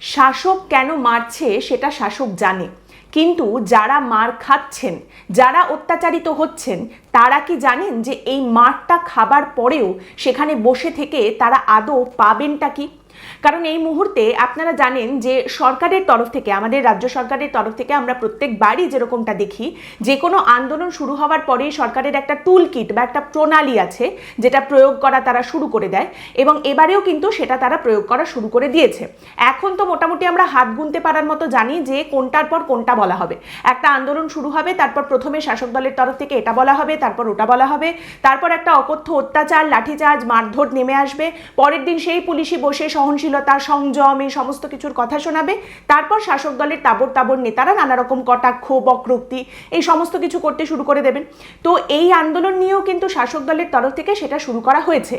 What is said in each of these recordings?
শাসক কেন মারছে সেটা শাসক জানে। কিন্তু যারা মার খাচ্ছেন, যারা অত্যাচারিত হচ্ছেন, তারা কি জানেন যে এই মারটা খাবার পরেও সেখানে বসে থেকে তারা আদৌ পাবেনটা কি? কারণ এই মুহূর্তে আপনারা জানেন যে সরকারের তরফ থেকে, আমাদের রাজ্য সরকারের তরফ থেকে আমরা প্রত্যেকবারই যেরকমটা দেখি, যে কোনো আন্দোলন শুরু হওয়ার পরেই সরকারের একটা টুল কিট বা একটা প্রণালী আছে, যেটা প্রয়োগ করা তারা শুরু করে দেয় এবং এবারেও কিন্তু সেটা তারা প্রয়োগ করা শুরু করে দিয়েছে। এখন তো মোটামুটি আমরা হাত গুনতে পারার মতো জানি যে কোনটার পর কোনটা বলা হবে। একটা আন্দোলন শুরু হবে, তারপর প্রথমে শাসক দলের তরফ থেকে এটা বলা হবে, তারপর ওটা বলা হবে, তারপর একটা অকথ্য অত্যাচার, লাঠিচার্জ, মারধর নেমে আসবে, পরের দিন সেই পুলিশি বসে সহনশীলতা, সংযম, এই সমস্ত কিছুর কথা শোনাবে। তারপর শাসক দলের তাবর তাবর নেতারা নানা রকম কটাক্ষ, বক্রোক্তি, এই সমস্ত কিছু করতে শুরু করে দেবেন। তো এই আন্দোলন নিয়েও কিন্তু শাসক দলের তরফ থেকে সেটা শুরু করা হয়েছে।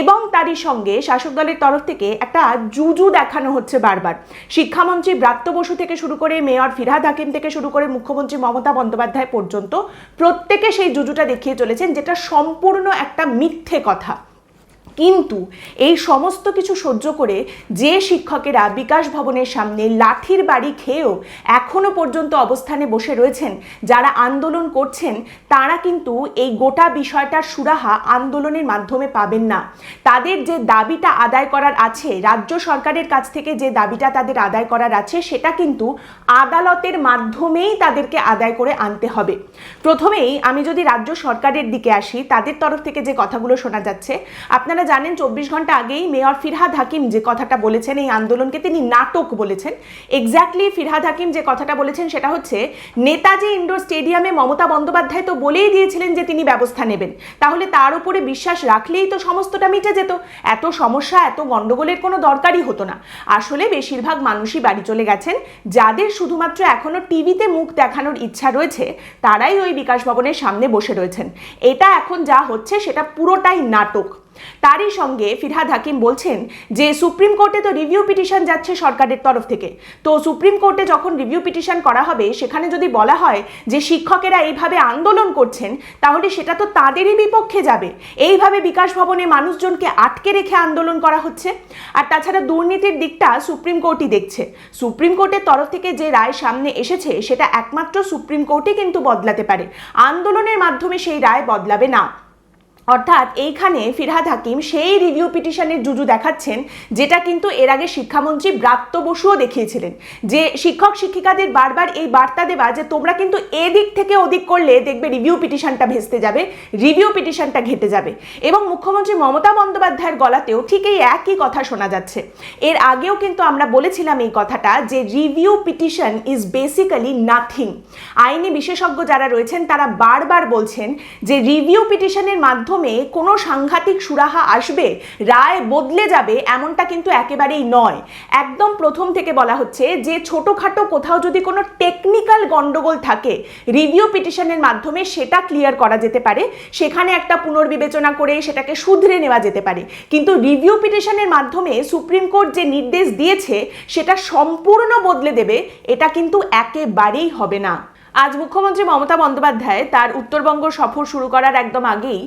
এবং তারই সঙ্গে শাসক দলের তরফ থেকে একটা জুজু দেখানো হচ্ছে বারবার। শিক্ষামন্ত্রী ব্রাত্য বসু থেকে শুরু করে মেয়র ফিরহাদ হাকিম থেকে শুরু করে মুখ্যমন্ত্রী মমতা বন্দ্যোপাধ্যায় পর্যন্ত প্রত্যেকে সেই জুজুটা দেখিয়ে চলেছেন, যেটা সম্পূর্ণ একটা মিথ্যে কথা। কিন্তু এই সমস্ত কিছু সহ্য করে যে শিক্ষকেরা বিকাশ ভবনের সামনে লাঠির বাড়ি খেয়েও এখনও পর্যন্ত অবস্থানে বসে রয়েছেন, যারা আন্দোলন করছেন, তারা কিন্তু এই গোটা বিষয়টার সুরাহা আন্দোলনের মাধ্যমে পাবেন না। তাদের যে দাবিটা আদায় করার আছে, রাজ্য সরকারের কাছ থেকে যে দাবিটা তাদের আদায় করার আছে, সেটা কিন্তু আদালতের মাধ্যমেই তাদেরকে আদায় করে আনতে হবে। প্রথমেই আমি যদি রাজ্য সরকারের দিকে আসি, তাদের তরফ থেকে যে কথাগুলো শোনা যাচ্ছে, আপনারা জানেন, চব্বিশ ঘণ্টা আগেই মেয়র ফিরহাদ হাকিম যে কথাটা বলেছেন, এই আন্দোলনকে তিনি নাটক বলেছেন। এক্স্যাক্টলি ফিরহাদ হাকিম যে কথাটা বলেছেন, সেটা হচ্ছে, নেতাজি ইন্ডোর স্টেডিয়ামে মমতা বন্দ্যোপাধ্যায় তো বলেই দিয়েছিলেন যে তিনি ব্যবস্থা নেবেন। তাহলে তার উপরে বিশ্বাস রাখলেই তো সমস্তটা মিটে যেত। এত সমস্যা, এত গন্ডগোলের কোনো দরকারই হতো না। আসলে বেশিরভাগ মানুষই বাড়ি চলে গেছেন। যাদের শুধুমাত্র এখনও টিভিতে মুখ দেখানোর ইচ্ছা রয়েছে, তারাই ওই বিকাশ ভবনের সামনে বসে রয়েছেন। এটা এখন যা হচ্ছে, সেটা পুরোটাই নাটক। তারই সঙ্গে ফিরহাদ হাকিম বলছেন যে সুপ্রিম কোর্টে তো রিভিউ পিটিশন যাচ্ছে সরকারের তরফ থেকে। তো সুপ্রিম কোর্টে যখন রিভিউ পিটিশন করা হবে, সেখানে যদি বলা হয় যে শিক্ষকেরা এইভাবে আন্দোলন করছেন, তাহলে সেটা তো তাদেরই বিপক্ষে যাবে। এইভাবে বিকাশ ভবনে মানুষজনকে আটকে রেখে আন্দোলন করা হচ্ছে। আর তাছাড়া দুর্নীতির দিকটা সুপ্রিম কোর্টই দেখছে। সুপ্রিম কোর্টের তরফ থেকে যে রায় সামনে এসেছে, সেটা একমাত্র সুপ্রিম কোর্টই কিন্তু বদলাতে পারে। আন্দোলনের মাধ্যমে সেই রায় বদলাবে না। অর্থাৎ এইখানে ফিরহাদ হাকিম সেই রিভিউ পিটিশনের জুজু দেখাচ্ছেন, যেটা কিন্তু এর আগে শিক্ষামন্ত্রী ব্রাত্য বসুও দেখিয়েছিলেন। যে শিক্ষক শিক্ষিকাদের বারবার এই বার্তা দেওয়া যে তোমরা কিন্তু এদিক থেকে ওদিক করলে দেখবে রিভিউ পিটিশনটা ভেস্তে যাবে রিভিউ পিটিশনটা ঘেটে যাবে। এবং মুখ্যমন্ত্রী মমতা বন্দ্যোপাধ্যায়ের গলাতেও ঠিক এই একই কথা শোনা যাচ্ছে। এর আগেও কিন্তু আমরা বলেছিলাম এই কথাটা যে review petition is basically nothing আইনি বিশেষজ্ঞ যারা রয়েছেন, তারা বারবার বলছেন যে রিভিউ পিটিশনের মাধ্যমে মাধ্যমে কোনো সাংঘাতিক সুরাহা আসবে, রায় বদলে যাবে এমনটা কিন্তু একেবারেই নয়। একদম প্রথম থেকে বলা হচ্ছে যে ছোটোখাটো কোথাও যদি কোনো টেকনিক্যাল গন্ডগোল থাকে, রিভিউ পিটিশনের মাধ্যমে সেটা ক্লিয়ার করা যেতে পারে, সেখানে একটা পুনর্বিবেচনা করে সেটাকে শুধরে নেওয়া যেতে পারে। কিন্তু রিভিউ পিটিশনের মাধ্যমে সুপ্রিম কোর্ট যে নির্দেশ দিয়েছে, সেটা সম্পূর্ণ বদলে দেবে, এটা কিন্তু একেবারেই হবে না। আজ মুখ্যমন্ত্রী মমতা বন্দ্যোপাধ্যায় তার উত্তরবঙ্গ সফর শুরু করার একদম আগেই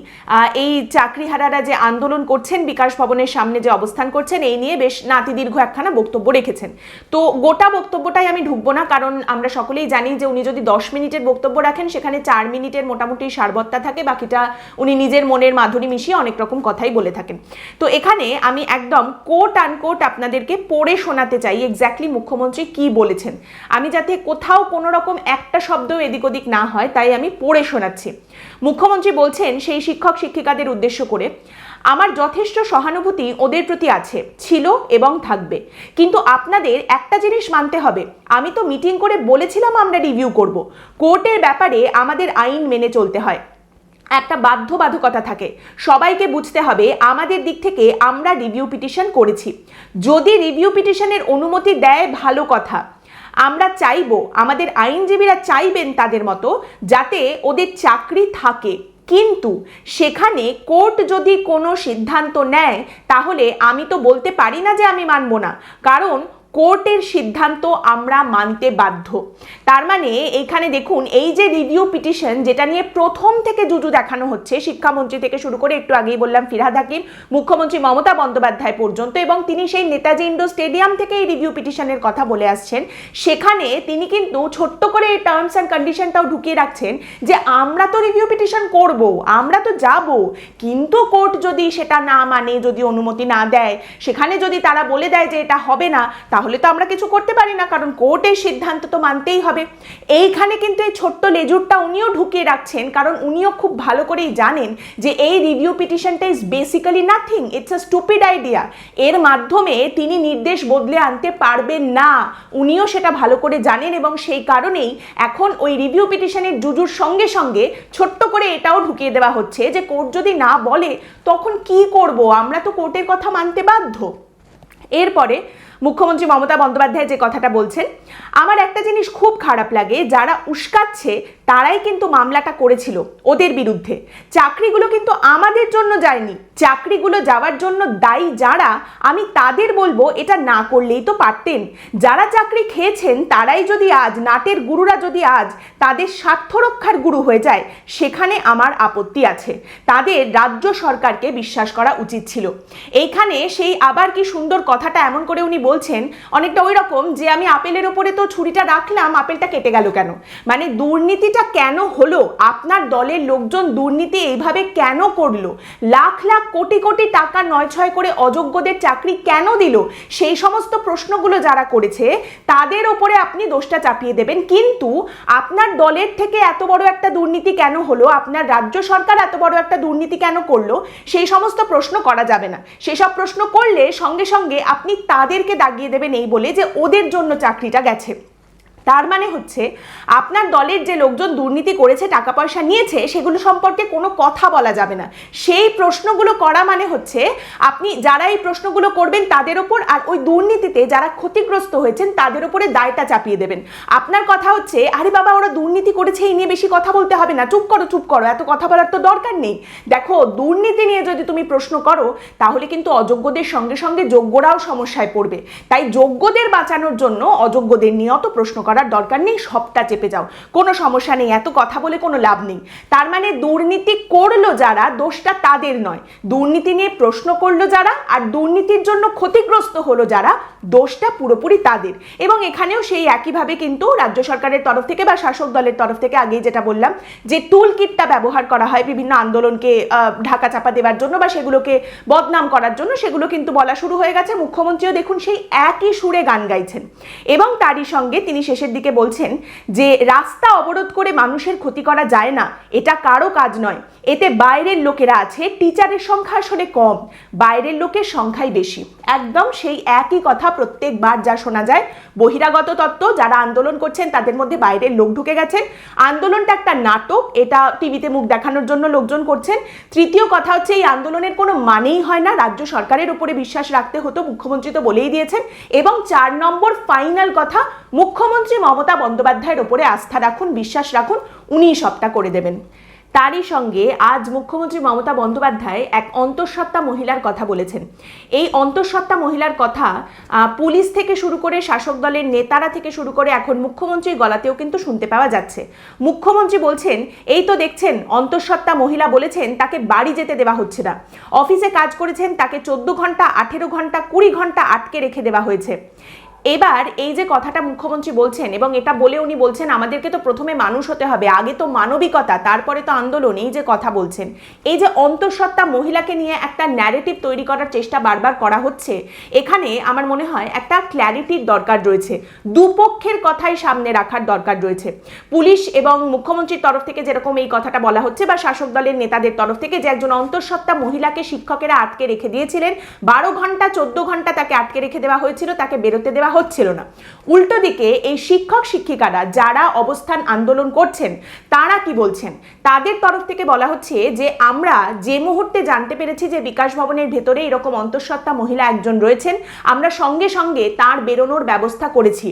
এই চাকরিহারারা যে আন্দোলন করছেন, বিকাশ ভবনের সামনে যে অবস্থান করছেন, এই নিয়ে বেশ নাতি দীর্ঘ একখানা বক্তব্য রেখেছেন। তো গোটা বক্তব্যটাই আমি ঢুকবো না, কারণ আমরা সকলেই জানি যে উনি যদি দশ মিনিটের বক্তব্য রাখেন, সেখানে চার মিনিটের মোটামুটি সারবত্তা থাকে, বাকিটা উনি নিজের মনের মাধুরী মিশিয়ে অনেক রকম কথাই বলে থাকেন। তো এখানে আমি একদম কোট আনকোট আপনাদেরকে পড়ে শোনাতে চাই এক্স্যাক্টলি মুখ্যমন্ত্রী কি বলেছেন। আমি যাতে কোথাও কোনো রকম একটা শব্দ শব্দ এদিক ওদিক না হয়, তাই আমি পড়ে শোনাচ্ছি। মুখ্যমন্ত্রী বলছেন, সেই শিক্ষক শিক্ষিকাদের উদ্দেশ্য করে, আমার যথেষ্ট সহানুভূতি ওদের প্রতি আছে, ছিল এবং থাকবে। কিন্তু আপনাদের একটা জিনিস মানতে হবে, আমি তো মিটিং করে বলেছিলাম আমরা রিভিউ করব। কোর্টের ব্যাপারে আমাদের আইন মেনে চলতে হয়। একটা বাধ্যবাধকতা থাকে। সবাইকে বুঝতে হবে, আমাদের দিক থেকে আমরা রিভিউ পিটিশন করেছি। যদি রিভিউ পিটিশনের অনুমতি দেয়, ভালো কথা। আমরা চাইব, আমাদের আইনজীবীরা চাইবেন তাদের মতো যাতে ওদের চাকরি থাকে। কিন্তু সেখানে কোর্ট যদি কোনো সিদ্ধান্ত নেয়, তাহলে আমি তো বলতে পারি না যে আমি মানব না। কারণ কোর্টের সিদ্ধান্ত আমরা মানতে বাধ্য। তার মানে এইখানে দেখুন, এই যে রিভিউ পিটিশন যেটা নিয়ে প্রথম থেকে জুজু দেখানো হচ্ছে, শিক্ষামন্ত্রী থেকে শুরু করে একটু আগেই বললাম ফিরহাদ হাকিম, মুখ্যমন্ত্রী মমতা বন্দ্যোপাধ্যায় পর্যন্ত এবং তিনি সেই নেতাজি ইন্ডোর স্টেডিয়াম থেকে এই রিভিউ পিটিশনের কথা বলে আসছেন। সেখানে তিনি কিন্তু ছোট্ট করে এই টার্মস অ্যান্ড কন্ডিশনটাও ঢুকিয়ে রাখছেন যে আমরা তো রিভিউ পিটিশন করব, আমরা তো যাব। কিন্তু কোর্ট যদি সেটা না মানে যদি অনুমতি না দেয়, সেখানে যদি তারা বলে দেয় যে এটা হবে না তাহলে তো আমরা কিছু করতে পারি না, কারণ কোর্টের সিদ্ধান্ত তো মানতেই হবে। এইখানে কিন্তু এই ছোট্ট লেজুরটা উনিও ঢুকিয়ে রাখছেন, কারণ উনিও খুব ভালো করেই জানেন যে এই review পিটিশনটা is basically nothing it's a stupid idea এর মাধ্যমে তিনি নির্দেশ বদলে আনতে পারবেন না। উনিও সেটা ভালো করে জানেন এবং সেই কারণেই এখন ওই রিভিউ পিটিশনের জুজুর সঙ্গে সঙ্গে ছোট্ট করে এটাও ঢুকিয়ে দেওয়া হচ্ছে যে কোর্ট যদি না বলে, তখন কি করব? আমরা তো কোর্টের কথা মানতে বাধ্য। এরপরে মুখ্যমন্ত্রী মমতা বন্দ্যোপাধ্যায় যে কথাটা বলছেন, আমার একটা জিনিস খুব খারাপ লাগে, যারা উস্কাচ্ছে তারাই কিন্তু মামলাটা করেছিল ওদের বিরুদ্ধে। চাকরিগুলো কিন্তু আমাদের জন্য যায়নি, চাকরিগুলো যাওয়ার জন্য দায়ী যারা, আমি তাদের বলব এটা না করলেই তো পারতেন। যারা চাকরি খেয়েছেন তারাই যদি আজ, নাটের গুরুরা যদি আজ তাদের স্বার্থ রক্ষার গুরু হয়ে যায়, সেখানে আমার আপত্তি আছে। তাদের রাজ্য সরকারকে বিশ্বাস করা উচিত ছিল। এইখানে সেই আবার কি সুন্দর কথাটা এমন করে উনি বলছেন, অনেকটা ওই রকম যে আমি আপেলের ওপরে তো ছুরিটা রাখলাম, আপেলটা কেটে গেল কেন? মানে দুর্নীতিটা কেন হলো? আপনার দলের লোকজন দুর্নীতি এইভাবে কেন করল? লাখ লাখ কোটি কোটি টাকা নয় ছয় করে অযোগ্যদের চাকরি কেন দিল? সেই সমস্ত প্রশ্নগুলো যারা করেছে, তাদের ওপরে আপনি দোষটা চাপিয়ে দেবেন। কিন্তু আপনার দলের থেকে এত বড় একটা দুর্নীতি কেন হলো? আপনার রাজ্য সরকার এত বড় একটা দুর্নীতি কেন করল? সেই সমস্ত প্রশ্ন করা যাবে না। সেসব প্রশ্ন করলে সঙ্গে সঙ্গে আপনি তাদেরকে দাগিয়ে দেবেন এই বলে যে ওদের জন্য চাকরিটা গেছে। তার মানে হচ্ছে, আপনার দলের যে লোকজন দুর্নীতি করেছে টাকা পয়সা নিয়েছে, সেগুলো সম্পর্কে কোনো কথা বলা যাবে না। সেই প্রশ্নগুলো করা মানে হচ্ছে, আপনি যারা এই প্রশ্নগুলো করবেন তাদের ওপর আর ওই দুর্নীতিতে যারা ক্ষতিগ্রস্ত হয়েছেন তাদের ওপরে দায়টা চাপিয়ে দেবেন। আপনার কথা হচ্ছে, আরে বাবা, ওরা দুর্নীতি করেছে, এই নিয়ে বেশি কথা বলতে হবে না, চুপ করো চুপ করো, এত কথা বলার তো দরকার নেই। দেখো, দুর্নীতি নিয়ে যদি তুমি প্রশ্ন করো, তাহলে কিন্তু অযোগ্যদের সঙ্গে সঙ্গে যোগ্যরাও সমস্যায় পড়বে। তাই যোগ্যদের বাঁচানোর জন্য অযোগ্যদের নিয়ে অত প্রশ্ন করার দরকার নেই, সবটা চেপে যাও। কোনো সমস্যা নেই, এত কথা বলে কোনো লাভ নেই। তার মানে দুর্নীতি করল যারা, দোষটা তাদের নয়। দুর্নীতি নিয়ে প্রশ্ন করল যারা আর দুর্নীতির জন্য ক্ষতিগ্রস্ত হলো যারা, দোষটা পুরোপুরি তাদের। এবং এখানেও সেই একইভাবে কিন্তু রাজ্য সরকারের তরফ থেকে বা শাসক দলের তরফ থেকে আগেই যেটা বললাম, যে টুল কিটটা ব্যবহার করা হয় বিভিন্ন আন্দোলনকে ঢাকা চাপা দেওয়ার জন্য বা সেগুলোকে বদনাম করার জন্য, সেগুলো কিন্তু বলা শুরু হয়ে গেছে। মুখ্যমন্ত্রীও দেখুন সেই একই সুরে গান গাইছেন। এবং তারই সঙ্গে তিনি শেষের দিকে বলছেন যে, রাস্তা অবরোধ করে মানুষের ক্ষতি করা যায় না, এটা কারও কাজ নয়। এতে বাইরের লোকেরা আছে, টিচারের সংখ্যা আসলে কম, বাইরের লোকের সংখ্যাই বেশি। একদম সেই একই কথা প্রত্যেকবার যা শোনা যায়। বহিরাগত তত্ত্ব যারা আন্দোলন করছেন, তাদের মধ্যে বাইরের লোক ঢুকে গেছেন। আন্দোলনটা একটা নাটক, এটা টিভিতে মুখ দেখানোর জন্য লোকজন করছেন। তৃতীয় কথা হচ্ছে, এই আন্দোলনের কোনো মানেই হয় না, রাজ্য সরকারের উপরে বিশ্বাস রাখতে হতো, মুখ্যমন্ত্রী তো বলেই দিয়েছেন। এবং চার নম্বর, ফাইনাল কথা, মুখ্যমন্ত্রী মমতা বন্দ্যোপাধ্যায়ের ওপরে আস্থা রাখুন, বিশ্বাস রাখুন, উনিই সবটা করে দেবেন। তারই সঙ্গে আজ মুখ্যমন্ত্রী মমতা বন্দ্যোপাধ্যায় এক অন্তঃসত্ত্বা মহিলার কথা বলেছেন। এই অন্তঃসত্ত্বা মহিলার কথা পুলিশ থেকে শুরু করে শাসক দলের নেতারা থেকে শুরু করে এখন মুখ্যমন্ত্রীর গলাতেও কিন্তু শুনতে পাওয়া যাচ্ছে। মুখ্যমন্ত্রী বলছেন, এই তো দেখছেন, অন্তঃসত্ত্বা মহিলা বলেছেন তাকে বাড়ি যেতে দেওয়া হচ্ছে না। অফিসে কাজ করেছেন, তাকে চোদ্দ ঘণ্টা, আঠেরো ঘণ্টা, কুড়ি ঘণ্টা আটকে রেখে দেওয়া হয়েছে। এবার এই যে কথাটা মুখ্যমন্ত্রী বলছেন এবং এটা বলে উনি বলছেন, আমাদেরকে তো প্রথমে মানুষ হতে হবে, আগে তো মানবিকতা, তারপরে তো আন্দোলন, এই যে কথা বলছেন। এই যে অন্তঃসত্ত্বা মহিলাকে নিয়ে একটা ন্যারেটিভ তৈরি করার চেষ্টা বারবার করা হচ্ছে, এখানে আমার মনে হয় একটা ক্ল্যারিটির দরকার রয়েছে। দুপক্ষের কথাই সামনে রাখার দরকার রয়েছে। পুলিশ এবং মুখ্যমন্ত্রীর তরফ থেকে যেরকম এই কথাটা বলা হচ্ছে বা শাসক দলের নেতাদের তরফ থেকে যে একজন অন্তঃসত্ত্বা মহিলাকে শিক্ষকেরা আটকে রেখে দিয়েছিলেন, বারো ঘণ্টা, চোদ্দ ঘণ্টা তাকে আটকে রেখে দেওয়া হয়েছিল, তাকে বেরোতে দেওয়া হচ্ছিল না। উল্টো দিকে এই শিক্ষক শিক্ষিকারা যারা অবস্থান আন্দোলন করছেন, তারা কি বলছেন? তাদের তরফ থেকে বলা হচ্ছে যে আমরা যে মুহূর্তে জানতে পেরেছি যে বিকাশ ভবনের ভেতরে এরকম অন্তঃসত্ত্বা মহিলা একজন রয়েছেন, আমরা সঙ্গে সঙ্গে তার বেরোনোর ব্যবস্থা করেছি।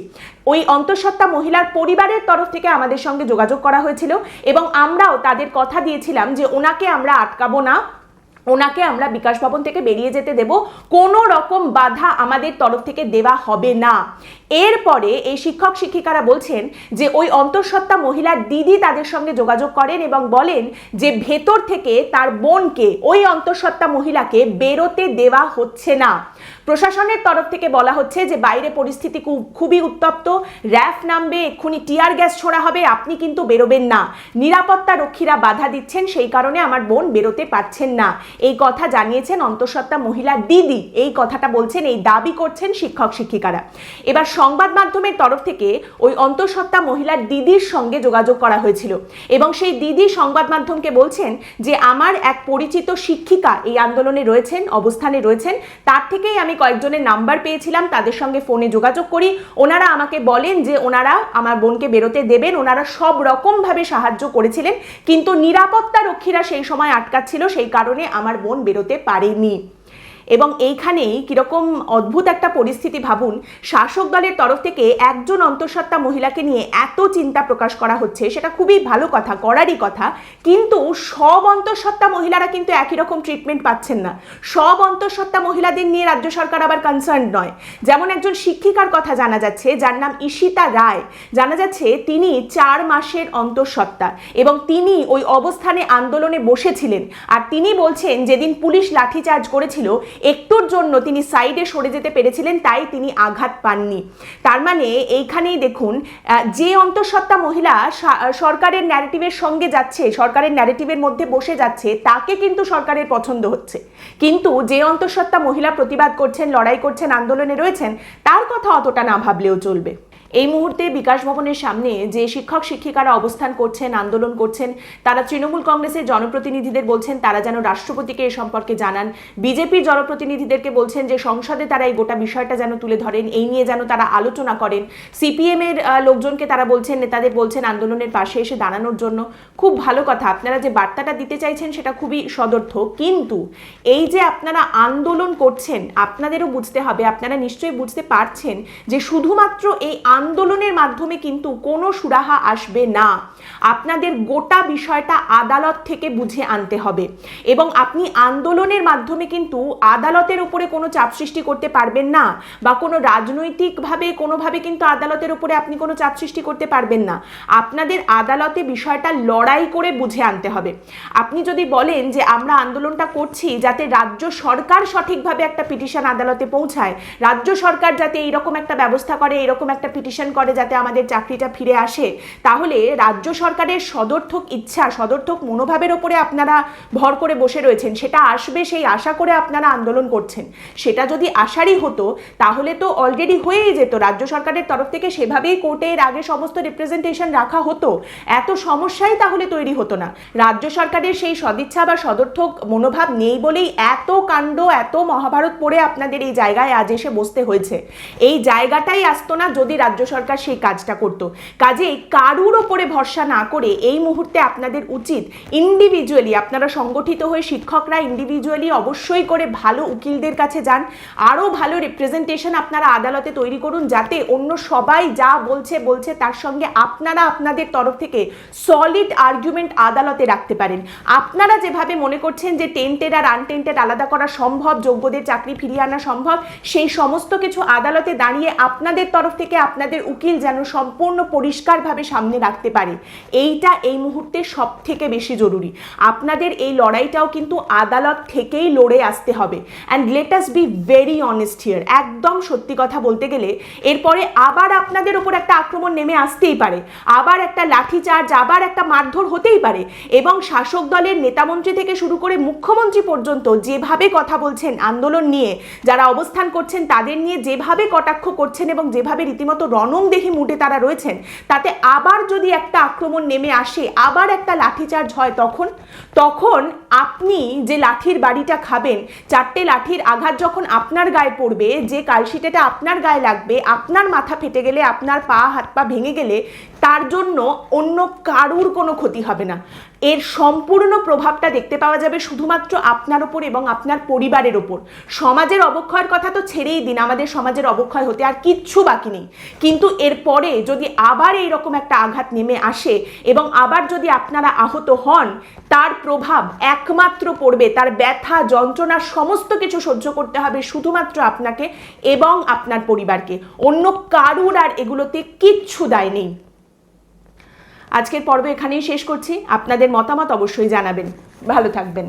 ওই অন্তঃসত্ত্বা মহিলার পরিবারের তরফ থেকে আমাদের সঙ্গে যোগাযোগ করা হয়েছিল এবং আমরাও তাদের কথা দিয়েছিলাম যে ওনাকে আমরা আটকাবো না। ওনাকে আমরা বিকাশ ভবন থেকে বেরিয়ে যেতে দেব। কোনো রকম বাধা আমাদের তরফ থেকে দেওয়া হবে না। এরপরে এই শিক্ষক শিক্ষিকারা বলছেন যে ওই অন্তঃসত্ত্বা মহিলার দিদি তাদের সঙ্গে যোগাযোগ করেন এবং বলেন যে ভেতর থেকে তার বোনকে ওই অন্তঃসত্ত্বা মহিলাকে বেরোতে দেওয়া হচ্ছে না। প্রশাসনের তরফ থেকে বলা হচ্ছে যে বাইরে পরিস্থিতি খুব- খুবই উত্তপ্ত। র্যাফ নামবে, এক্ষুনি টিয়ার গ্যাস ছোড়া হবে, আপনি কিন্তু বেরোবেন না। নিরাপত্তা রক্ষীরা বাধা দিচ্ছেন, সেই কারণে আমার বোন বেরোতে পারছেন না। এই কথা জানিয়েছেন অন্তঃসত্ত্বা মহিলার দিদি। এই কথাটা বলছেন, এই দাবি করছেন শিক্ষক শিক্ষিকারা। এবার সংবাদ মাধ্যমের তরফ থেকে ওই অন্তঃসত্ত্বা মহিলার দিদির সঙ্গে যোগাযোগ করা হয়েছিল। এবং সেই দিদি সংবাদ মাধ্যমকে বলছেন যে, আমার এক পরিচিত শিক্ষিকা এই আন্দোলনে রয়েছেন, অবস্থানে রয়েছেন। তার থেকেই আমি কয়েকজনের নাম্বার পেয়েছিলাম। তাদের সঙ্গে ফোনে যোগাযোগ করি। ওনারা আমাকে বলেন যে, ওনারা আমার বোনকে বেরোতে দেবেন। ওনারা সব রকমভাবে সাহায্য করেছিলেন। কিন্তু নিরাপত্তা রক্ষীরা সেই সময় আটকাচ্ছিল। সেই কারণে আমার বোন বেরোতে পারেনি। এবং এইখানেই কীরকম অদ্ভুত একটা পরিস্থিতি ভাবুন, শাসক দলের তরফ থেকে একজন অন্তঃসত্ত্বা মহিলাকে নিয়ে এত চিন্তা প্রকাশ করা হচ্ছে, সেটা খুবই ভালো কথা, করারই কথা। কিন্তু সব অন্তঃসত্ত্বা মহিলারা কিন্তু একই রকম ট্রিটমেন্ট পাচ্ছেন না। সব অন্তঃসত্ত্বা মহিলাদের নিয়ে রাজ্য সরকার আবার কনসার্ন নয়। যেমন একজন শিক্ষিকার কথা জানা যাচ্ছে, যার নাম ঈশিতা রায়। জানা যাচ্ছে তিনি চার মাসের অন্তঃসত্ত্বা এবং তিনি ওই অবস্থানে আন্দোলনে বসেছিলেন। আর তিনি বলছেন, যেদিন পুলিশ লাঠিচার্জ করেছিল একটুর জন্য তিনি সাইডে সরে যেতে পেরেছিলেন, তাই তিনি আঘাত পাননি। তার মানে এইখানেই দেখুন যে অন্তঃসত্ত্বা মহিলা সরকারের ন্যারেটিভের সঙ্গে যাচ্ছে, সরকারের ন্যারেটিভের মধ্যে বসে যাচ্ছে, তাকে কিন্তু সরকারের পছন্দ হচ্ছে। কিন্তু যে অন্তঃসত্ত্বা মহিলা প্রতিবাদ করছেন, লড়াই করছেন, আন্দোলনে রয়েছেন, তার কথা অতটা না ভাবলেও চলবে। এই মুহূর্তে বিকাশ ভবনের সামনে যে শিক্ষক শিক্ষিকারা অবস্থান করছেন, আন্দোলন করছেন, তারা তৃণমূল কংগ্রেসের জনপ্রতিনিধিদের বলছেন, তারা যেন রাষ্ট্রপতিকে এ সম্পর্কে জানান। বিজেপির জনপ্রতিনিধিদেরকে বলছেন যে সংসদে তারা এই গোটা বিষয়টা যেন তুলে ধরেন, এই নিয়ে যেন তারা আলোচনা করেন। সিপিএম এর লোকজনকে তারা বলছেন, নেতাদের বলছেন আন্দোলনের পাশে এসে দাঁড়ানোর জন্য। খুব ভালো কথা, আপনারা যে বার্তাটা দিতে চাইছেন সেটা খুবই সদর্থ। কিন্তু এই যে আপনারা আন্দোলন করছেন, আপনাদেরও বুঝতে হবে, আপনারা নিশ্চয়ই বুঝতে পারছেন যে শুধুমাত্র এই আন্দোলনের মাধ্যমে কিন্তু কোনো সুরাহা আসবে না। আপনাদের গোটা বিষয়টা আদালত থেকে বুঝে আনতে হবে এবং আপনি আন্দোলনের মাধ্যমে কিন্তু আদালতের উপরে কোনো চাপ সৃষ্টি করতে পারবেন না বা কোনো রাজনৈতিকভাবে, কোনোভাবে কিন্তু আদালতের উপরে আপনি কোনো চাপ সৃষ্টি করতে পারবেন না। আপনাদের আদালতে বিষয়টা লড়াই করে বুঝে আনতে হবে। আপনি যদি বলেন যে আমরা আন্দোলনটা করছি যাতে রাজ্য সরকার সঠিকভাবে একটা পিটিশন আদালতে পৌঁছায়, রাজ্য সরকার যাতে এইরকম একটা ব্যবস্থা করে এরকম একটা করে যাতে আমাদের চাকরিটা ফিরে আসে, তাহলে রাজ্য সরকারের সদর্থক ইচ্ছা, সদর্থক মনোভাবের ওপরে আপনারা ভর করে বসে রয়েছেন, সেটা আসবে সেই আশা করে আপনারা আন্দোলন করছেন। সেটা যদি আশারই হতো, তাহলে তো অলরেডি হয়েই যেত। রাজ্য সরকারের তরফ থেকে সেভাবেই কোর্টে এর আগে সমস্ত রিপ্রেজেন্টেশন রাখা হতো। এত সমস্যাই তাহলে তৈরি হতো না। রাজ্য সরকারের সেই সদিচ্ছা বা সদর্থক মনোভাব নেই বলেই এত কাণ্ড, এত মহাভারত পড়ে আপনাদের এই জায়গায় আজ এসে বসতে হয়েছে। এই জায়গাটাই আসতো না যদি রাজ্য সরকার সেই কাজটা করত। কাজেই কারুর ওপরে ভরসা না করে এই মুহূর্তে আপনাদের উচিত ইন্ডিভিজুয়ালি আপনারা সংগঠিত হয়ে শিক্ষকরা ইন্ডিভিজুয়ালি অবশ্যই করে ভালো উকিলদের কাছে যান, আরও ভালো রিপ্রেজেন্টেশন আপনারা আদালতে তৈরি করুন যাতে অন্য সবাই যা বলছে বলছে তার সঙ্গে আপনারা আপনাদের তরফ থেকে সলিড আর্গুমেন্ট আদালতে রাখতে পারেন। আপনারা যেভাবে মনে করছেন যে টেন্টেড আর আনটেন্টেড আলাদা করা সম্ভব, যোগ্যদের চাকরি ফিরিয়ে আনা সম্ভব, সেই সমস্ত কিছু আদালতে দাঁড়িয়ে আপনাদের তরফ থেকে আপনাদের উকিল যেন সম্পূর্ণ পরিষ্কারভাবে সামনে রাখতে পারে। এইটা এই মুহূর্তে সব থেকে বেশি জরুরি। আপনাদের এই লড়াইটাও কিন্তু আদালত থেকেই লড়ে আসতে হবে। And let us be very honest here একদম সত্যি কথা বলতে গেলে, এরপরে আবার আপনাদের ওপর একটা আক্রমণ নেমে আসতেই পারে। আবার একটা লাঠিচার্জ, আবার একটা মারধর হতেই পারে। এবং শাসক দলের নেতামন্ত্রী থেকে শুরু করে মুখ্যমন্ত্রী পর্যন্ত যেভাবে কথা বলছেন আন্দোলন নিয়ে, যারা অবস্থান করছেন তাদের নিয়ে যেভাবে কটাক্ষ করছেন এবং যেভাবে রীতিমতো রণংদেহী মুডে তারা রয়েছেন, তাতে আবার যদি একটা আক্রমণ নেমে আসে, আবার একটা লাঠিচার্জ হয় তখন? তখন আপনি যে লাঠির বাড়িটা খাবেন, চারটে লাঠির আঘাত যখন আপনার গায়ে পড়বে, যে কালশিটেটা আপনার গায়ে লাগবে, আপনার মাথা ফেটে গেলে, আপনার পা, হাত পা ভেঙে গেলে তার জন্য অন্য কারুর কোনো ক্ষতি হবে না। এর সম্পূর্ণ প্রভাবটা দেখতে পাওয়া যাবে শুধুমাত্র আপনার ওপর এবং আপনার পরিবারের ওপর সমাজের অবক্ষয়ের কথা তো ছেড়েই দিন, আমাদের সমাজের অবক্ষয় হতে আর কিচ্ছু বাকি নেই। কিন্তু এরপরে যদি আবার এই রকম একটা আঘাত নেমে আসে এবং আবার যদি আপনারা আহত হন, তার প্রভাব একমাত্র পড়বে, তার ব্যথা, যন্ত্রণা, সমস্ত কিছু সহ্য করতে হবে শুধুমাত্র আপনাকে এবং আপনার পরিবারকে। অন্য কারুর আর এগুলোতে কিচ্ছু দায় নেই। আজকের পর্ব এখানেই শেষ করছি। আপনাদের মতামত অবশ্যই জানাবেন। ভালো থাকবেন।